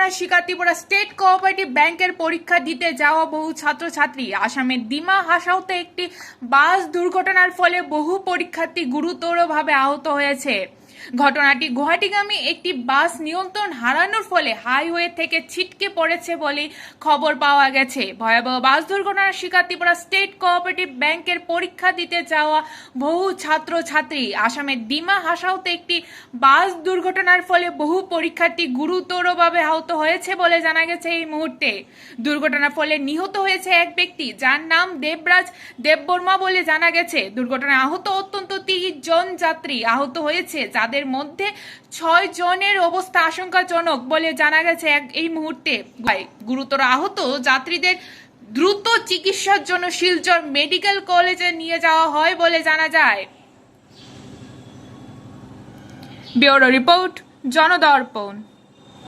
দুর্ঘটনার শিকার, Tripura state cooperative ব্যাংকের পরীক্ষা দিতে যাওয়া বহু ছাত্রছাত্রী। আসামের দিমা হাসাওতে একটি বাস দুর্ঘটনার ফলে বহু পরীক্ষার্থী গুরুতরভাবে আহত হয়েছে। ঘটনাটি গুয়াহাটিগামী একটি বাস নিয়ন্ত্রণ হারানোর ফলে হাইওয়ে থেকে ছিটকে পড়েছে বলে খবর পাওয়া গেছে। ভয়াবহ বাস দুর্ঘটনার শিকার ত্রিপুরা স্টেট কোঅপারেটিভ ব্যাংকের পরীক্ষা দিতে যাওয়া বহু ছাত্রছাত্রী। আসামের ডিমা হাসাওতে একটি বাস দুর্ঘটনার ফলে বহু পরীক্ষার্থী গুরুতরভাবে আহত হয়েছে বলে জানা গেছে এই মুহূর্তে। দুর্ঘটনার ফলে নিহত হয়েছে এক ব্যক্তি, যার নাম দেবরাজ দেববর্মা বলে জানা গেছে। দুর্ঘটনায় আহত অত্যন্ত তিরিশ জন যাত্রী আহত হয়েছে, যাদের মধ্যে ছয় জনের অবস্থা আশঙ্কাজনক বলে জানা গেছে এই মুহূর্তে। গুরুতর আহত যাত্রীদের দ্রুত চিকিৎসার জন্য শিলচর মেডিকেল কলেজে নিয়ে যাওয়া হয় বলে জানা যায়। Bureau report, Janadarpan.